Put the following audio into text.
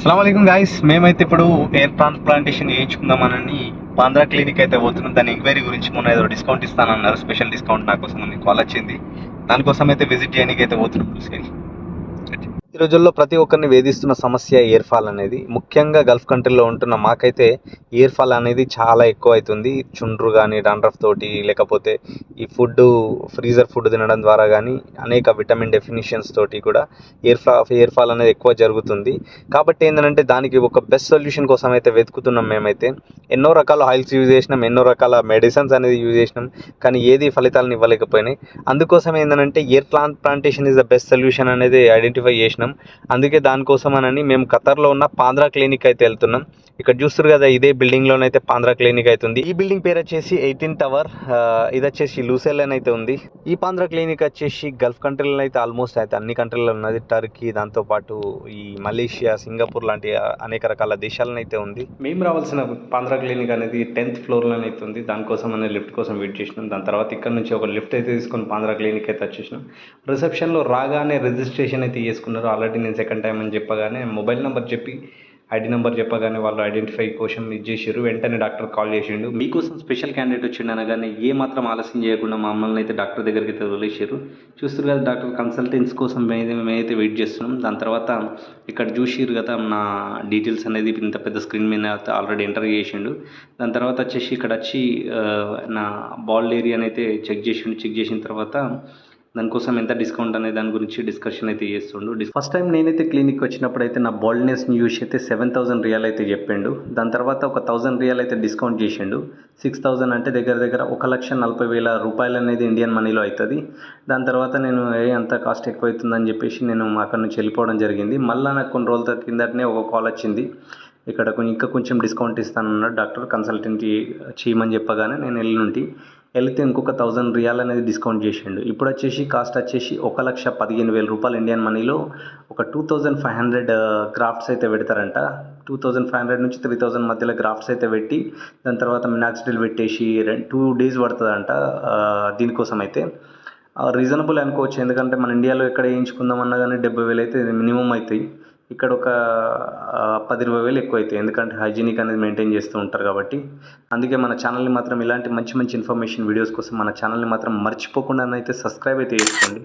అస్సలం గాయస్ మేమైతే ఇప్పుడు ఎయిర్ ట్రాన్స్ప్లాంటేషన్ చేయించుకుందామని పాంద్రా క్లినిక్ అయితే పోతున్నాం. దాని ఎంక్వైరీ గురించి మొన్న ఏదో డిస్కౌంట్ ఇస్తానన్నారు స్పెషల్ డిస్కౌంట్ నా కోసం ఉంది కాల్ వచ్చింది. దానికోసం అయితే విజిట్ చేయడానికి అయితే పోతున్నాం చూసేది ఈ రోజుల్లో ప్రతి ఒక్కరిని వేధిస్తున్న సమస్య ఎయిర్ ఫాల్ అనేది. ముఖ్యంగా గల్ఫ్ కంట్రీలో ఉంటున్న మాకైతే ఇయర్ ఫాల్ అనేది చాలా ఎక్కువ అవుతుంది చుండ్రు కానీ డాండ్రఫ్ తోటి లేకపోతే ఈ ఫుడ్ ఫ్రీజర్ ఫుడ్ తినడం ద్వారా కానీ అనేక విటమిన్ డెఫినిషన్స్ తోటి కూడా ఎయిర్ ఫా ఇయర్ ఫాల్ అనేది ఎక్కువ జరుగుతుంది. కాబట్టి ఏంటంటే దానికి ఒక బెస్ట్ సొల్యూషన్ కోసం అయితే వెతుకుతున్నాం మేమైతే. ఎన్నో రకాల ఆయిల్స్ యూజ్ చేసినాం ఎన్నో రకాల మెడిసిన్స్ అనేది యూజ్ చేసినాం కానీ ఏది ఫలితాలను ఇవ్వలేకపోయినాయి. అందుకోసం ఏంటంటే air plantation is the best solution అనేది ఐడెంటిఫై చేసినాం. అందుకే దానికోసం అని మేము ఖతర్లో ఉన్న పాంద్రా క్లినిక్ అయితే వెళ్తున్నాం. ఇక్కడ చూస్తారు కదా ఇదే బిల్డింగ్ లోనైతే పాంద్రా క్లినిక్ అవుతుంది ఈ బిల్డింగ్ పేరు వచ్చేసి ఎయిటీన్ టవర్ ఇది వచ్చేసి లూసెల్ అని అయితే ఉంది. ఈ పాంద్రా క్లినిక్ వచ్చేసి గల్ఫ్ కంట్రీలో అయితే ఆల్మోస్ట్ అయితే అన్ని కంట్రీలో ఉన్నది. టర్కీ దాంతోపాటు ఈ మలేషియా సింగపూర్ లాంటి అనేక రకాల దేశాలనైతే ఉంది. మేము రావాల్సిన పాంద్రా క్లినిక్ అనేది టెన్త్ ఫ్లోర్లో అయితే ఉంది. దానికోసం అనేది లిఫ్ట్ కోసం వెయిట్ చేసినాం. దాని తర్వాత ఇక్కడ నుంచి ఒక లిఫ్ట్ అయితే తీసుకొని పాంద్రా క్లినిక్ అయితే వచ్చేసినాం. రిసెప్షన్లో రాగానే రిజిస్ట్రేషన్ అయితే చేసుకున్నారు. ఆల్రెడీ నేను సెకండ్ టైం అని చెప్పగానే మొబైల్ నెంబర్ చెప్పి ఐడి నెంబర్ చెప్పగానే వాళ్ళు ఐడెంటిఫై కోసం ఇది చేసారు వెంటనే డాక్టర్ కాల్ చేసిండు. మీకోసం స్పెషల్ క్యాండిడేట్ వచ్చిండు అనగానే ఏ మాత్రం ఆలస్యం చేయకుండా మమ్మల్ని అయితే డాక్టర్ దగ్గరికి అయితే వదిలేసారు చూస్తారు కదా డాక్టర్ కన్సల్టెన్స్ కోసం మేము మేమైతే వెయిట్ చేస్తున్నాం. దాని తర్వాత ఇక్కడ చూసిరు కదా నా డీటెయిల్స్ అనేది ఇంత పెద్ద స్క్రీన్ మీద ఆల్రెడీ ఎంటర్ చేసిండు. దాని తర్వాత వచ్చేసి ఇక్కడ వచ్చి నా బాల్ ఏరియాని అయితే చెక్ చేసిండు. చెక్ చేసిన తర్వాత దానికోసం ఎంత డిస్కౌంట్ అనే దాని గురించి డిస్కషన్ అయితే చేస్తుండు. ఫస్ట్ టైం నేనైతే క్లినిక్ వచ్చినప్పుడు అయితే నా బాల్డ్నెస్ని చూసి అయితే సెవెన్ థౌసండ్ రియల్ అయితే చెప్పిండు. దాని తర్వాత ఒక థౌసండ్ రియల్ అయితే డిస్కౌంట్ చేసిండు. సిక్స్ థౌసండ్ అంటే దగ్గర దగ్గర ఒక లక్ష నలభై వేల రూపాయలు అనేది ఇండియన్ మనీలో అవుతుంది. దాని తర్వాత నేను ఏ అంత కాస్ట్ ఎక్కువ అవుతుందని చెప్పేసి నేను అక్కడ నుంచి వెళ్ళిపోవడం జరిగింది. మళ్ళీ నాకు కొన్ని రోజుల కిందటనే ఒక కాల్ వచ్చింది. ఇక్కడ ఇంకా కొంచెం డిస్కౌంట్ ఇస్తానన్నాడు డాక్టర్. కన్సల్టెంట్ చేయమని చెప్పగానే నేను వెళ్ళి వెళితే ఇంకొక థౌజండ్ రియాల్ అనేది డిస్కౌంట్ చేసిండు. ఇప్పుడు వచ్చేసి కాస్ట్ వచ్చేసి ఒక లక్ష పదిహేను వేల రూపాయలు ఇండియన్ మనీలో ఒక two thousand five hundred grafts అయితే పెడతారంట. టూ థౌజండ్ ఫైవ్ హండ్రెడ్ నుంచి త్రీ థౌజండ్ మధ్యలో గ్రాఫ్ట్స్ అయితే పెట్టి దాని తర్వాత మినాక్సిడిల్ పెట్టేసి టూ డేస్ పడుతుందంట దీనికోసం అయితే రీజనబుల్ అనుకోవచ్చు. ఎందుకంటే మన ఇండియాలో ఎక్కడ వేయించుకుందామన్నా కానీ డెబ్బై వేలు అయితే మినిమం అవుతాయి. ఇక్కడ ఒక పది ఇరవై వేలు ఎక్కువ అవుతాయి ఎందుకంటే హైజీనిక్ అనేది మెయింటైన్ చేస్తూ ఉంటారు కాబట్టి. అందుకే మన ఛానల్ని మాత్రం ఇలాంటి మంచి మంచి ఇన్ఫర్మేషన్ వీడియోస్ కోసం మన ఛానల్ని మాత్రం మర్చిపోకుండా అయితే సబ్స్క్రైబ్ అయితే చేసుకోండి.